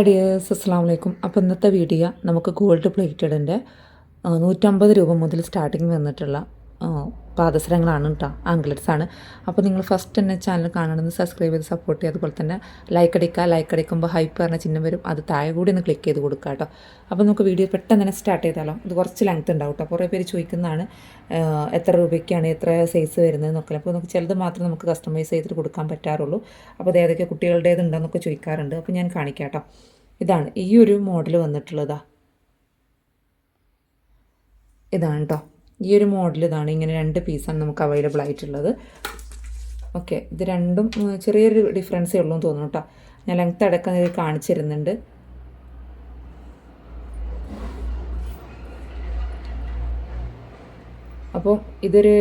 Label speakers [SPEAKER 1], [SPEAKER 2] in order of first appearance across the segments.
[SPEAKER 1] Dears അസ്സാം വലൈക്കും അപ്പോൾ ഇന്നത്തെ വീഡിയോ നമുക്ക് ഗോൾഡ് പ്ലേറ്റഡിന്റെ നൂറ്റമ്പത് രൂപ മുതൽ സ്റ്റാർട്ടിങ് വന്നിട്ടുള്ള പാദസരങ്ങളാണ് കേട്ടോ ആംഗ്ലറ്റ്സ് ആണ് അപ്പോൾ നിങ്ങൾ ഫസ്റ്റ് തന്നെ ചാനൽ കാണണമെന്ന് സബ്സ്ക്രൈബ് ചെയ്ത് സപ്പോർട്ട് ചെയ്യുക. അതുപോലെ തന്നെ ലൈക്ക് അടിക്കുക. ലൈക്ക് അടിക്കുമ്പോൾ ഹൈപ്പ് പറഞ്ഞ ചിഹ്നം വരും. അത് താഴെ കൂടി ഒന്ന് ക്ലിക്ക് ചെയ്ത് കൊടുക്കുക കേട്ടോ അപ്പോൾ നമുക്ക് വീഡിയോ പെട്ടെന്ന് തന്നെ സ്റ്റാർട്ട് ചെയ്താലോ? ഇത് കുറച്ച് ലെങ്ത് ഉണ്ടാവും കേട്ടോ കുറേ പേര് ചോദിക്കുന്നതാണ് എത്ര രൂപയ്ക്കാണ് എത്ര സൈസ് വരുന്നത് എന്നൊക്കെ. അപ്പോൾ നമുക്ക് ചിലത് മാത്രം നമുക്ക് കസ്റ്റമൈസ് ചെയ്തിട്ട് കൊടുക്കാൻ പറ്റാറുള്ളൂ. അപ്പോൾ അത് ഏതൊക്കെ കുട്ടികളുടേത് ഉണ്ടെന്നൊക്കെ ചോദിക്കാറുണ്ട്. അപ്പോൾ ഞാൻ കാണിക്കാം കേട്ടോ ഇതാണ് ഈ ഒരു മോഡൽ വന്നിട്ടുള്ളതാ. ഇതാണ് കേട്ടോ ഈ ഒരു മോഡൽ ഇതാണ്. ഇങ്ങനെ രണ്ട് പീസാണ് നമുക്ക് അവൈലബിൾ ആയിട്ടുള്ളത്. ഓക്കെ ഇത് രണ്ടും ചെറിയൊരു ഡിഫറൻസേ ഉള്ളൂ എന്ന് തോന്നുന്നു കേട്ടോ ഞാൻ ലെങ്ത് അടക്കം ഇത് കാണിച്ചിരുന്നുണ്ട് അപ്പം ഇതൊരു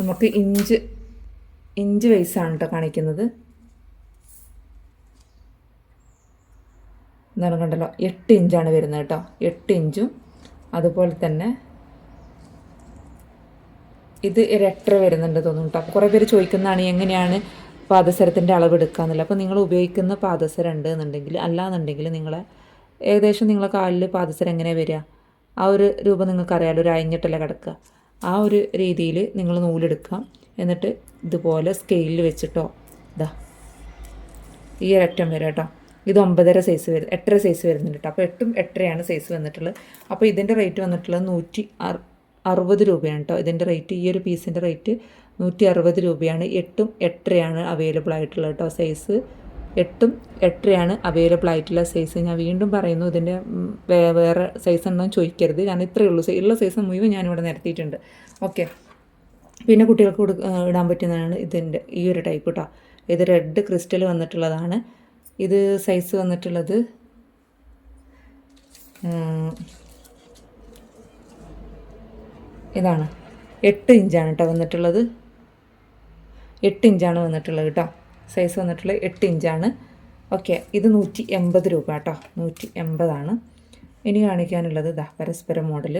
[SPEAKER 1] നമുക്ക് ഇഞ്ച് ഇഞ്ച് വൈസാണ് കേട്ടോ കാണിക്കുന്നത്. നിറം കണ്ടല്ലോ എട്ട് ഇഞ്ചാണ് വരുന്നത് കേട്ടോ എട്ട് ഇഞ്ചും അതുപോലെ തന്നെ ഇത് ഇരട്ടര വരുന്നുണ്ട് തോന്നുന്നു കേട്ടോ കുറേ പേര് ചോദിക്കുന്നതാണ് എങ്ങനെയാണ് പാദസരത്തിന്റെ അളവ് എടുക്കാന്നില്ല അപ്പോൾ നിങ്ങൾ ഉപയോഗിക്കുന്ന പാദസരം ഉണ്ട് എന്നുണ്ടെങ്കിൽ അല്ലാന്നുണ്ടെങ്കിൽ നിങ്ങളെ ഏകദേശം നിങ്ങളെ കാലിൽ പാദസരം എങ്ങനെ വരിക? ആ ഒരു രൂപം നിങ്ങൾക്ക് അറിയാലോ ഒരു അയഞ്ഞിട്ടല്ലേ കിടക്കുക. ആ ഒരു രീതിയിൽ നിങ്ങൾ നൂലെടുക്കാം എന്നിട്ട് ഇതുപോലെ സ്കെയിലിൽ വെച്ചിട്ടോ ഇതാ ഈ ഒരറ്റം വരും കേട്ടോ ഇത് ഒമ്പതര സൈസ് വരും എട്ടര സൈസ് വരുന്നുണ്ട് കേട്ടോ അപ്പോൾ എട്ടും എട്ടരയാണ് സൈസ് വന്നിട്ടുള്ളത്. അപ്പോൾ ഇതിന്റെ റേറ്റ് വന്നിട്ടുള്ളത് നൂറ്റി അറുപത് രൂപയാണ് കേട്ടോ ഇതിന്റെ റേറ്റ് ഈ ഒരു പീസിന്റെ റേറ്റ് നൂറ്റി അറുപത് രൂപയാണ്. എട്ടും എട്ടരയാണ് അവൈലബിൾ ആയിട്ടുള്ളത് കേട്ടോ സൈസ് എട്ടും എട്ടരയാണ് അവൈലബിൾ ആയിട്ടുള്ള സൈസ് ഞാൻ വീണ്ടും പറയുന്നു ഇതിന്റെ വേറെ സൈസ് ഉണ്ടോ ചോദിക്കരുത്. കാരണം ഇത്രയേ ഉള്ളൂ. ഉള്ള സൈസ് മുഴുവൻ ഞാനിവിടെ നിരത്തിയിട്ടുണ്ട്. ഓക്കെ പിന്നെ കുട്ടികൾക്ക് കൊടു ഇടാൻ പറ്റുന്നതാണ് ഇതിന്റെ ഈ ഒരു ടൈപ്പ് കേട്ടോ ഇത് റെഡ് ക്രിസ്റ്റൽ വന്നിട്ടുള്ളതാണ്. ഇത് സൈസ് വന്നിട്ടുള്ളത് ഇതാണ്. എട്ട് ഇഞ്ചാണ് കേട്ടോ വന്നിട്ടുള്ളത്. എട്ട് ഇഞ്ചാണ് വന്നിട്ടുള്ളത് കേട്ടോ സൈസ് വന്നിട്ടുള്ളത് എട്ട് ഇഞ്ചാണ്. ഓക്കെ ഇത് നൂറ്റി എൺപത് രൂപ കേട്ടോ നൂറ്റി എൺപതാണ് ഇനി കാണിക്കാനുള്ളത് ഇതാ പരസ്പര മോഡൽ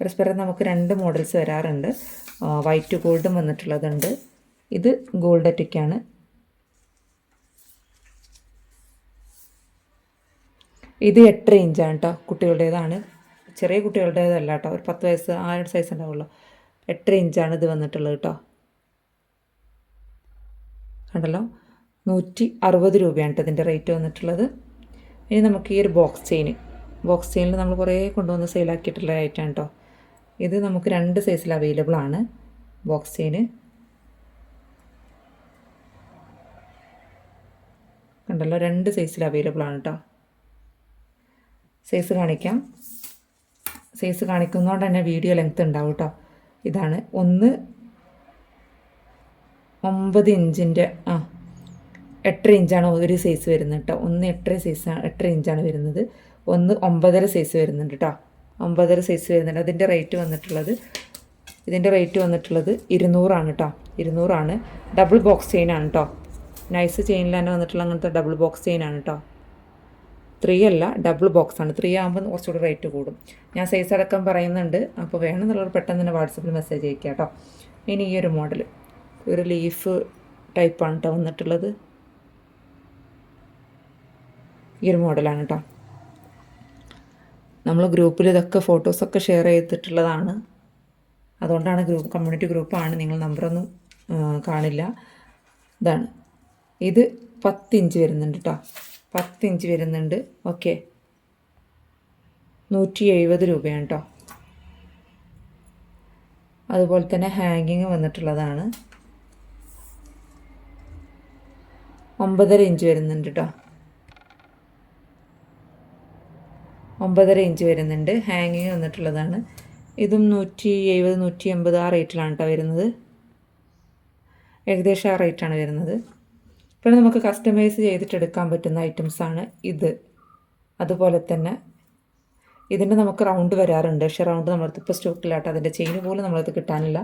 [SPEAKER 1] പരസ്പരം നമുക്ക് രണ്ട് മോഡൽസ് വരാറുണ്ട്. വൈറ്റ് ഗോൾഡും വന്നിട്ടുള്ളതുണ്ട്. ഇത് ഗോൾഡ് അറ്റിക്കാണ് ഇത് എട്ടര ഇഞ്ചാണ് കേട്ടോ കുട്ടികളുടേതാണ്. ചെറിയ കുട്ടികളുടേതല്ല കേട്ടോ ഒരു പത്ത് വയസ്സ് ആ ഒരു സൈസ് ഉണ്ടാവുള്ളൂ. എട്ടര ഇഞ്ചാണ് ഇത് വന്നിട്ടുള്ളത് കേട്ടോ. കണ്ടല്ലോ? നൂറ്റി അറുപത് രൂപയാണ് ഇതിന്റെ റേറ്റ് വന്നിട്ടുള്ളത്. ഇനി നമുക്ക് ഈ ഒരു ബോക്സ് ചെയിൻ ബോക്സ് ചെയിനിൽ നമ്മൾ കുറേ കൊണ്ടുവന്ന് സെയിലാക്കിയിട്ടുള്ള ഐറ്റം കേട്ടോ. ഇത് നമുക്ക് രണ്ട് സൈസിൽ അവൈലബിൾ ആണ്. ബോക്സ് ചെയിൻ കണ്ടല്ലോ? രണ്ട് സൈസിൽ അവൈലബിൾ ആണ് കേട്ടോ. സൈസ് കാണിക്കാം. സൈസ് കാണിക്കുന്നതുകൊണ്ട് തന്നെ വീഡിയോ ലെങ്ത് ഉണ്ടാവും കേട്ടോ ഇതാണ്. ഒന്ന് ഒമ്പത് ഇഞ്ചിന്റെ ആ എട്ടര ഇഞ്ചാണ് ഒരു സൈസ് വരുന്നത് കേട്ടോ ഒന്ന് എട്ടര സൈസ് എട്ടര ഇഞ്ചാണ് വരുന്നത്. ഒന്ന് ഒമ്പതര സൈസ് വരുന്നുണ്ട് കേട്ടോ ഒമ്പതര സൈസ് വരുന്നുണ്ട്. അതിന്റെ റേറ്റ് വന്നിട്ടുള്ളത് ഇതിന്റെ റേറ്റ് വന്നിട്ടുള്ളത് ഇരുന്നൂറാണ് കേട്ടോ ഇരുന്നൂറാണ്. ഡബിൾ ബോക്സ് ചെയിനാണ് കേട്ടോ നൈസ് ചെയിനിൽ തന്നെ വന്നിട്ടുള്ള അങ്ങനത്തെ ഡബിൾ ബോക്സ് ചെയിനാണ് കേട്ടോ ത്രീ അല്ല ഡബിൾ ബോക്സ് ആണ്. ത്രീ ആകുമ്പോൾ കുറച്ചുകൂടി റേറ്റ് കൂടും. ഞാൻ സൈസ് അടക്കം പറയുന്നുണ്ട്. അപ്പോൾ വേണമെന്നുള്ളവർ പെട്ടെന്ന് തന്നെ വാട്സപ്പിൽ മെസ്സേജ് അയക്കുക കേട്ടോ ഇനി ഈ ഒരു മോഡൽ ഒരു ലീഫ് ടൈപ്പാണ് കേട്ടോ വന്നിട്ടുള്ളത്. ഈ ഒരു മോഡലാണ് കേട്ടോ നമ്മൾ ഗ്രൂപ്പിൽ ഇതൊക്കെ ഫോട്ടോസൊക്കെ ഷെയർ ചെയ്തിട്ടുള്ളതാണ്. അതുകൊണ്ടാണ് ഗ്രൂപ്പ് കമ്മ്യൂണിറ്റി ഗ്രൂപ്പാണ് നിങ്ങൾ നമ്പറൊന്നും കാണില്ല. ഇതാണ്. ഇത് പത്തിഞ്ച് വരുന്നുണ്ട് കേട്ടോ പത്ത് ഇഞ്ച് വരുന്നുണ്ട്. ഓക്കെ. നൂറ്റി എഴുപത് രൂപയാണ് കേട്ടോ അതുപോലെ തന്നെ ഹാങ്ങിങ് വന്നിട്ടുള്ളതാണ്. ഒമ്പതര ഇഞ്ച് വരുന്നുണ്ട് കേട്ടോ ഒമ്പതര ഇഞ്ച് വരുന്നുണ്ട്. ഹാങ്ങിങ് വന്നിട്ടുള്ളതാണ്. ഇതും നൂറ്റി എഴുപത് നൂറ്റി എൺപത് ആ റേറ്റിലാണ് കേട്ടോ വരുന്നത്. ഏകദേശം ആ റേറ്റാണ് വരുന്നത്. പിന്നെ നമുക്ക് കസ്റ്റമൈസ് ചെയ്തിട്ടെടുക്കാൻ പറ്റുന്ന ഐറ്റംസാണ് ഇത്. അതുപോലെ തന്നെ ഇതിന്റെ നമുക്ക് റൗണ്ട് വരാറുണ്ട്. പക്ഷേ റൗണ്ട് നമ്മളടുത്ത് ഇപ്പോൾ സ്റ്റോക്കിലാട്ടോ അതിന്റെ ചെയിൻ പോലും നമ്മളത് കിട്ടാനില്ല.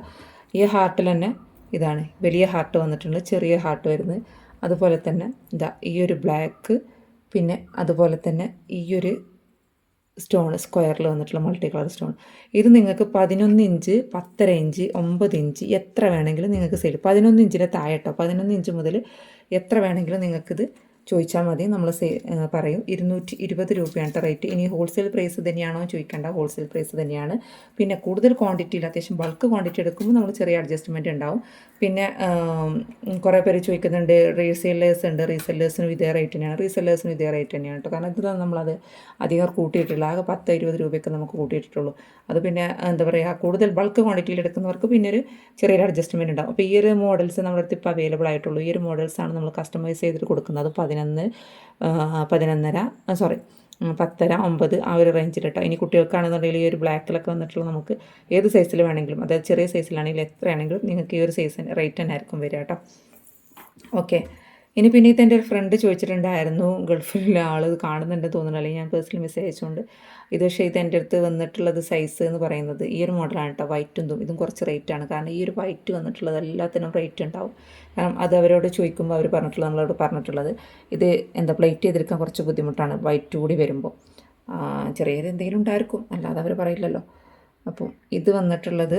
[SPEAKER 1] ഈ ഹാർട്ടിൽ തന്നെ ഇതാണ്. വലിയ ഹാർട്ട് വന്നിട്ടുണ്ട്. ചെറിയ ഹാർട്ട് വരുന്നത്. അതുപോലെ തന്നെ ഇതാ ഈ ഒരു ബ്ലാക്ക് പിന്നെ അതുപോലെ തന്നെ ഈ ഒരു സ്റ്റോൺ സ്ക്വയറിൽ വന്നിട്ടുള്ള മൾട്ടി കളർ സ്റ്റോൺ ഇത് നിങ്ങൾക്ക് പതിനൊന്ന് ഇഞ്ച് പത്തര ഇഞ്ച് ഒമ്പത് ഇഞ്ച് എത്ര വേണമെങ്കിലും നിങ്ങൾക്ക് സെയിൽ പതിനൊന്ന് ഇഞ്ചിന്റെ താഴെട്ടോ പതിനൊന്ന് ഇഞ്ച് മുതൽ എത്ര വേണമെങ്കിലും നിങ്ങൾക്കിത് ചോദിച്ചാൽ മതി. നമ്മൾ പറയും ഇരുന്നൂറ്റി ഇരുപത് രൂപയാണ് റേറ്റ് ഇനി ഹോൾസെയിൽ പ്രൈസ് തന്നെയാണോ ചോദിക്കേണ്ട. ഹോൾസെയിൽ പ്രൈസ് തന്നെയാണ്. പിന്നെ കൂടുതൽ ക്വാണ്ടിറ്റിയിൽ അത്യാവശ്യം ബൾക്ക് ക്വാണ്ടിറ്റി എടുക്കുമ്പോൾ നമ്മൾ ചെറിയ അഡ്ജസ്റ്റ്മെന്റ് ഉണ്ടാവും. പിന്നെ കുറേ പേര് ചോദിക്കുന്നുണ്ട് റീസെല്ലേഴ്സ് ഉണ്ട്. റീസെല്ലേഴ്സിനും ഇതേ റേറ്റ് തന്നെയാണ്. റീസെല്ലേഴ്സിനും ഇതേ റേറ്റ് തന്നെയാണ് കേട്ടോ കാരണം ഇതിലാണ് നമ്മളത് അധികം കൂട്ടിയിട്ടില്ല. ആകെ പത്ത് ഇരുപത് രൂപയൊക്കെ നമുക്ക് കൂട്ടിയിട്ടിട്ടുള്ളൂ അത് പിന്നെ എന്താ പറയുക കൂടുതൽ ബൾക്ക് ക്വാണ്ടിറ്റിയിൽ എടുക്കുന്നവർക്ക് പിന്നെ ഒരു ചെറിയൊരു അഡ്ജസ്റ്റ്മെന്റ് ഉണ്ടാവും. അപ്പോൾ ഈ ഒരു മോഡൽസ് നമ്മുടെ അടുത്ത് ഇപ്പോൾ അവൈലബിൾ ആയിട്ടുള്ളൂ. ഈ ഒരു മോഡൽസാണ് നമ്മൾ കസ്റ്റമൈസ് ചെയ്തിട്ട് കൊടുക്കുന്നത്. പതിനൊന്ന് പതിനൊന്നര സോറി പത്തര ഒമ്പത് ആ ഒരു റേഞ്ചിൽ കേട്ടോ. ഇനി കുട്ടികൾക്കാണെന്നുണ്ടെങ്കിൽ ഈ ഒരു ബ്ലാക്കിലൊക്കെ വന്നിട്ടുള്ള നമുക്ക് ഏത് സൈസിൽ വേണമെങ്കിലും അതായത് ചെറിയ സൈസിലാണെങ്കിലും എത്രയാണെങ്കിലും നിങ്ങൾക്ക് ഈ ഒരു സൈസിന് റേറ്റ് തന്നെ ആയിരിക്കും വരിക കേട്ടോ. ഓക്കെ ഇനി പിന്നെ ഇത് എന്റെ ഒരു ഫ്രണ്ട് ചോദിച്ചിട്ടുണ്ടായിരുന്നു ഗൾഫിലെ ആൾ കാണുന്നുണ്ട് തോന്നുന്നു അല്ലെങ്കിൽ ഞാൻ പേഴ്സണൽ മെസ്സേജ് അയച്ചുകൊണ്ട്. ഇത് പക്ഷേ ഇത് എന്റെ അടുത്ത് വന്നിട്ടുള്ളത് സൈസ് എന്ന് പറയുന്നത് ഈ ഒരു മോഡലാണ് കേട്ടോ വൈറ്റും തും ഇതും. കുറച്ച് റേറ്റാണ് കാരണം ഈ ഒരു വൈറ്റ് വന്നിട്ടുള്ളത് എല്ലാത്തിനും റേറ്റ് ഉണ്ടാവും. കാരണം അത് അവരോട് ചോദിക്കുമ്പോൾ അവർ പറഞ്ഞിട്ടുള്ളത് നമ്മളോട് പറഞ്ഞിട്ടുള്ളത്. ഇത് എന്താ പ്ലേറ്റ് ചെയ്തെടുക്കാൻ കുറച്ച് ബുദ്ധിമുട്ടാണ് വൈറ്റ് കൂടി വരുമ്പോൾ ചെറിയത് എന്തെങ്കിലും ഉണ്ടായിരിക്കും. അല്ലാതെ അവർ പറയില്ലല്ലോ. അപ്പോൾ ഇത് വന്നിട്ടുള്ളത്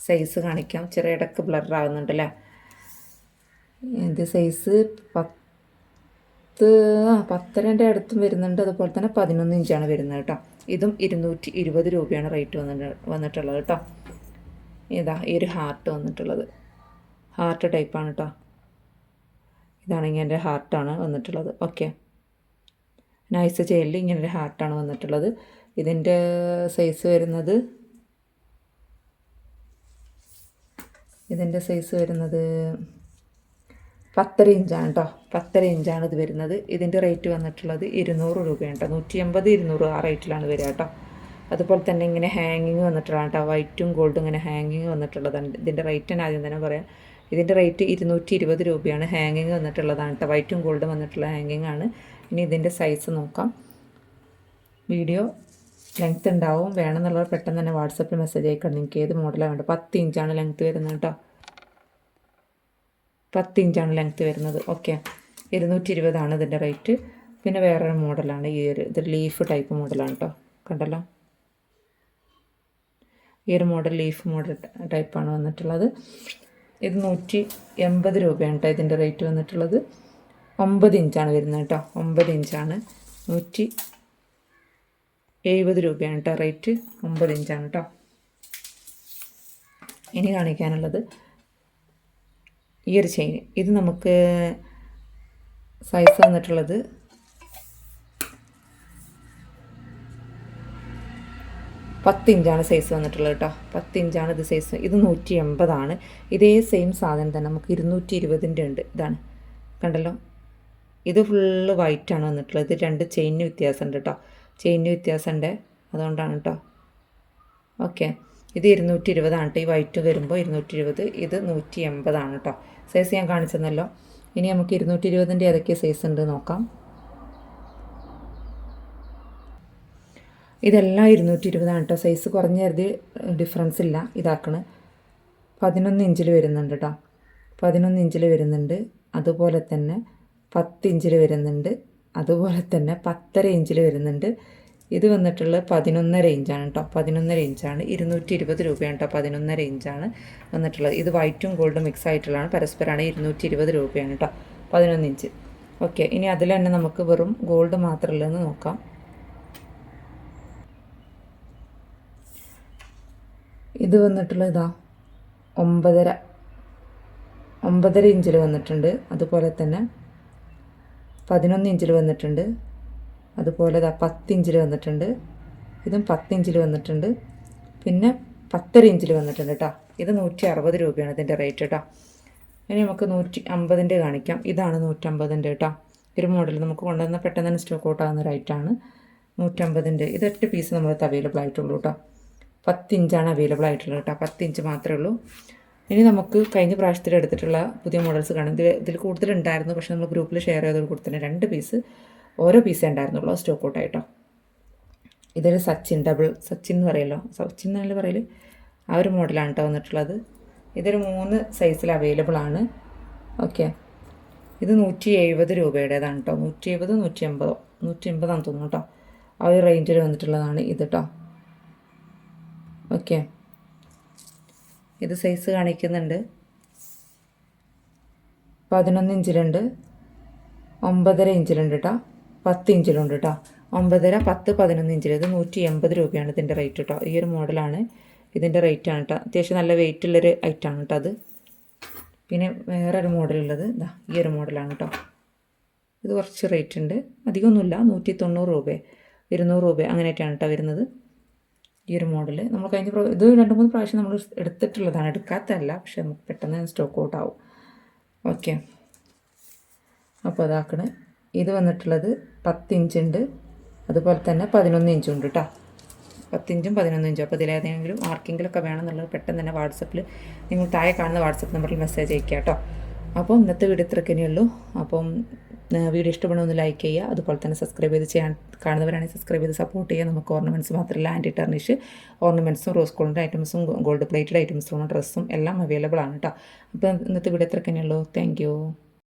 [SPEAKER 1] സൈസ് കാണിക്കാം. ചെറിയ ഇടയ്ക്ക് ബ്ലർ ആകുന്നുണ്ടല്ലേ ഇത് സൈസ് പത്ത് പത്തരന്റെ അടുത്തും വരുന്നുണ്ട്. അതുപോലെ തന്നെ പതിനൊന്ന് ഇഞ്ചാണ് വരുന്നത് കേട്ടോ. ഇതും ഇരുന്നൂറ്റി ഇരുപത് രൂപയാണ് റേറ്റ് വന്നിട്ട് വന്നിട്ടുള്ളത് കേട്ടോ. ഇതാ ഈ ഒരു ഹാർട്ട് വന്നിട്ടുള്ളത്. ഹാർട്ട് ടൈപ്പാണ് കേട്ടോ. ഇതാണെങ്കിൽ എന്റെ ഹാർട്ടാണ് വന്നിട്ടുള്ളത്. ഓക്കെ നൈസ് ചെയിലിൽ ഇങ്ങനെ ഒരു ഹാർട്ടാണ് വന്നിട്ടുള്ളത്. ഇതിന്റെ സൈസ് വരുന്നത് ഇതിന്റെ സൈസ് വരുന്നത് പത്തര ഇഞ്ചാണ് കേട്ടോ പത്തര ഇഞ്ചാണ് ഇത് വരുന്നത്. ഇതിന്റെ റേറ്റ് വന്നിട്ടുള്ളത് ഇരുന്നൂറ് രൂപയാണ് കേട്ടോ നൂറ്റി എൺപത് ഇരുന്നൂറ് ആ റേറ്റിലാണ് വരിക കേട്ടോ അതുപോലെ തന്നെ ഇങ്ങനെ ഹാങ്ങിങ് വന്നിട്ടുള്ളതാണ് കേട്ടോ വൈറ്റും ഗോൾഡും ഇങ്ങനെ ഹാങ്ങിങ് വന്നിട്ടുള്ളതാണ്. ഇതിന്റെ റേറ്റ് തന്നെ ആദ്യം തന്നെ പറയാം. ഇതിന്റെ റേറ്റ് ഇരുന്നൂറ്റി ഇരുപത് രൂപയാണ് ഹാങ്ങിങ് വന്നിട്ടുള്ളതാണ് കേട്ടോ വൈറ്റും ഗോൾഡും വന്നിട്ടുള്ള ഹാങ്ങിങ് ആണ്. ഇനി ഇതിന്റെ സൈസ് നോക്കാം. വീഡിയോ ലെങ്ത് ഉണ്ടാവും. വേണമെന്നുള്ളവർ പെട്ടെന്ന് തന്നെ വാട്സപ്പിൽ മെസ്സേജ് അയക്കണം. നിങ്ങൾക്ക് ഏത് മോഡലാണ് വേണ്ടത്. പത്ത് ഇഞ്ചാണ് ലെങ്ത് വരുന്നത് കേട്ടോ പത്ത് ഇഞ്ചാണ് ലെങ്ത് വരുന്നത്. ഓക്കെ ഇരുന്നൂറ്റി ഇരുപതാണ് ഇതിന്റെ റേറ്റ് പിന്നെ വേറൊരു മോഡലാണ് ഈ ഒരു ഇത് ലീഫ് ടൈപ്പ് മോഡലാണ് കേട്ടോ കണ്ടല്ലോ? ഈ ഒരു മോഡൽ ലീഫ് മോഡൽ ടൈപ്പാണ് വന്നിട്ടുള്ളത്. ഇത് നൂറ്റി എൺപത് രൂപയാണ് കേട്ടോ ഇതിന്റെ റേറ്റ് വന്നിട്ടുള്ളത്. ഒമ്പത് ഇഞ്ചാണ് വരുന്നത് കേട്ടോ ഒമ്പത് ഇഞ്ചാണ് നൂറ്റി എഴുപത് രൂപയാണ് കേട്ടോ റേറ്റ് ഒമ്പത് ഇഞ്ചാണ് കേട്ടോ ഇനി കാണിക്കാനുള്ളത്. ഈ ഒരു ചെയിൻ ഇത് നമുക്ക് സൈസ് വന്നിട്ടുള്ളത് പത്ത് ഇഞ്ചാണ് സൈസ് വന്നിട്ടുള്ളത് കേട്ടോ പത്ത് ഇഞ്ചാണ് ഇത് സൈസ് ഇത് നൂറ്റി എൺപതാണ് ഇതേ സെയിം സാധനം തന്നെ. നമുക്ക് ഇരുന്നൂറ്റി ഇരുപതിന്റെ ഉണ്ട്. ഇതാണ്. കണ്ടല്ലോ? ഇത് ഫുള്ള് വൈറ്റാണ് വന്നിട്ടുള്ളത്. ഇത് രണ്ട് ചെയിന് വ്യത്യാസമുണ്ട് കേട്ടോ ചെയിന് വ്യത്യാസമുണ്ട്. അതുകൊണ്ടാണ് കേട്ടോ ഓക്കെ ഇത് ഇരുന്നൂറ്റി ഇരുപതാണ് കേട്ടോ ഈ വൈറ്റ് വരുമ്പോൾ ഇരുന്നൂറ്റി ഇരുപത് ഇത് നൂറ്റി എൺപതാണ് കേട്ടോ സൈസ് ഞാൻ കാണിച്ചെന്നല്ലോ. ഇനി നമുക്ക് ഇരുന്നൂറ്റി ഇരുപതിന്റെ ഏതൊക്കെ സൈസ് ഉണ്ട് നോക്കാം. ഇതെല്ലാം ഇരുന്നൂറ്റി ഇരുപതാണ് കേട്ടോ. സൈസ് കുറഞ്ഞ കരുതി ഡിഫറൻസ് ഇല്ല. ഇതാക്കണ്. പതിനൊന്ന് ഇഞ്ചിൽ വരുന്നുണ്ട് കേട്ടോ. പതിനൊന്ന് ഇഞ്ചിൽ വരുന്നുണ്ട്. അതുപോലെ തന്നെ പത്ത് ഇഞ്ചിൽ വരുന്നുണ്ട്. അതുപോലെ തന്നെ പത്തര ഇഞ്ചിൽ വരുന്നുണ്ട്. ഇത് വന്നിട്ടുള്ള പതിനൊന്നര ഇഞ്ചാണ് കേട്ടോ പതിനൊന്നര ഇഞ്ചാണ്. ഇരുന്നൂറ്റി ഇരുപത് രൂപയാണ് കേട്ടോ പതിനൊന്നര ഇഞ്ചാണ് വന്നിട്ടുള്ളത്. ഇത് വൈറ്റും ഗോൾഡും മിക്സ് ആയിട്ടുള്ളതാണ്. പരസ്പരമാണ് ഇരുന്നൂറ്റി ഇരുപത് രൂപയാണ് കേട്ടോ പതിനൊന്ന് ഇഞ്ച്. ഓക്കെ. ഇനി അതിൽ തന്നെ നമുക്ക് വെറും ഗോൾഡ് മാത്രമല്ലെന്ന് നോക്കാം. ഇത് വന്നിട്ടുള്ള ഇതാ ഒമ്പതര. ഒമ്പതര ഇഞ്ചിൽ വന്നിട്ടുണ്ട്. അതുപോലെ തന്നെ പതിനൊന്ന് ഇഞ്ചിൽ വന്നിട്ടുണ്ട്. അതുപോലെ ഇതാ പത്ത് ഇഞ്ചിൽ വന്നിട്ടുണ്ട്. ഇതും പത്ത് ഇഞ്ചിൽ വന്നിട്ടുണ്ട്. പിന്നെ പത്തര ഇഞ്ചിൽ വന്നിട്ടുണ്ട് കേട്ടോ ഇത് നൂറ്റി അറുപത് രൂപയാണ് ഇതിന്റെ റേറ്റ് കേട്ടോ ഇനി നമുക്ക് നൂറ്റി അമ്പതിന്റെ കാണിക്കാം. ഇതാണ് നൂറ്റമ്പതിന്റെ കേട്ടോ ഒരു മോഡൽ നമുക്ക് കൊണ്ടുവന്ന പെട്ടെന്ന് തന്നെ സ്റ്റോക്ക് ഔട്ട് ആകുന്ന റേറ്റാണ് നൂറ്റമ്പതിന്റെ ഇത് എട്ട് പീസ് നമ്മളത് അവൈലബിൾ ആയിട്ടുള്ളൂ കേട്ടോ പത്ത് ഇഞ്ചാണ് അവൈലബിൾ ആയിട്ടുള്ളത് കേട്ടോ പത്ത് ഇഞ്ച് മാത്രമേ ഉള്ളൂ. ഇനി നമുക്ക് കഴിഞ്ഞ പ്രാവശ്യത്തിൽ എടുത്തിട്ടുള്ള പുതിയ മോഡൽസ് കാണാം. ഇതിൽ ഇതിൽ കൂടുതലുണ്ടായിരുന്നു. പക്ഷേ നമ്മൾ ഗ്രൂപ്പിൽ ഷെയർ ചെയ്തത് കൊടുത്തിട്ടുണ്ട്. രണ്ട് പീസ് ഓരോ പീസേ ഉണ്ടായിരുന്നുള്ളൂ സ്റ്റോക്ക് ഔട്ട് ആയിട്ടോ. ഇതൊരു സച്ചിൻ ഡബിൾ സച്ചിൻ എന്ന് പറയല്ലോ. സച്ചിൻ എന്നല്ല പറയൽ ആ ഒരു മോഡലാണ് കേട്ടോ വന്നിട്ടുള്ളത്. ഇതൊരു മൂന്ന് സൈസിൽ അവൈലബിൾ ആണ്. ഓക്കെ ഇത് നൂറ്റി എഴുപത് രൂപയുടേതാണ് കേട്ടോ നൂറ്റി എഴുപത് നൂറ്റി എൺപതോ നൂറ്റി എൺപതാണെന്ന് തോന്നുന്നു കേട്ടോ ആ ഒരു റേഞ്ചിൽ വന്നിട്ടുള്ളതാണ് ഇത് കേട്ടോ ഓക്കെ ഇത് സൈസ് കാണിക്കുന്നുണ്ട്. പതിനൊന്ന് ഇഞ്ചിലുണ്ട് ഒമ്പതര ഇഞ്ചിലുണ്ട് കേട്ടോ പത്ത് ഇഞ്ചിലുണ്ട് കേട്ടോ. ഒമ്പതര പത്ത് പതിനൊന്ന് ഇഞ്ചിൽ ഇത് നൂറ്റി എൺപത് രൂപയാണ് ഇതിന്റെ റേറ്റ് കേട്ടോ. ഈ ഒരു മോഡലാണ് ഇതിന്റെ റേറ്റ് ആണ് കേട്ടോ. അത്യാവശ്യം നല്ല വെയിറ്റ് ഉള്ളൊരു ഐറ്റമാണ് കേട്ടോ അത്. പിന്നെ വേറൊരു മോഡലുള്ളത് ഇതാ ഈ ഒരു മോഡലാണ് കേട്ടോ. ഇത് കുറച്ച് റേറ്റ് ഉണ്ട്. അധികമൊന്നുമില്ല. നൂറ്റി തൊണ്ണൂറ് രൂപ ഇരുന്നൂറ് രൂപ അങ്ങനെയൊക്കെയാണ് കേട്ടോ വരുന്നത്. ഈ ഒരു മോഡൽ നമ്മൾ കഴിഞ്ഞ ഇത് രണ്ട് മൂന്ന് പ്രാവശ്യം നമ്മൾ എടുത്തിട്ടുള്ളതാണ്. എടുക്കാത്തതല്ല. പക്ഷെ നമുക്ക് പെട്ടെന്ന് സ്റ്റോക്ക് ഔട്ട് ആവും. ഓക്കെ അപ്പോൾ അതാക്കണേ ഇത് വന്നിട്ടുള്ളത് പത്ത് ഇഞ്ചുണ്ട് അതുപോലെ തന്നെ പതിനൊന്ന് ഇഞ്ചും ഉണ്ട് കേട്ടോ പത്തിഞ്ചും പതിനൊന്ന് ഇഞ്ചും. അപ്പോൾ ഇതിലേതെങ്കിലും ആർക്കെങ്കിലുമൊക്കെ വേണമെന്നുള്ളത് പെട്ടെന്ന് തന്നെ വാട്സപ്പിൽ നിങ്ങൾ താഴെ കാണുന്ന വാട്സപ്പ് നമ്പറിൽ മെസ്സേജ് അയക്കുക കേട്ടോ അപ്പോൾ ഇന്നത്തെ വീഡിയോ ഇത്രക്കനേ ഉള്ളൂ. അപ്പം വീഡിയോ ഇഷ്ടപ്പെടുന്ന ലൈക്ക് ചെയ്യുക. അതുപോലെ തന്നെ സബ്സ്ക്രൈബ് ചെയ്ത് ചെയ്യാൻ കാണുന്നവരാണെങ്കിൽ സബ്സ്ക്രൈബ് ചെയ്ത് സപ്പോർട്ട് ചെയ്യുക. നമുക്ക് ഓർണമെന്റ്സ് മാത്രമല്ല ആന്റി ടെർണിഷ് ഓർണമെന്റ്സും റോസ് ഗോൾഡ് ഐറ്റംസും ഗോൾഡ് പ്ലേറ്റഡ് ഐറ്റംസും ഡ്രസ്സും എല്ലാം അവൈലബിൾ ആണ് കേട്ടോ അപ്പോൾ ഇന്നത്തെ വീഡിയോ ഇത്രക്കനേ ഉള്ളൂ. താങ്ക്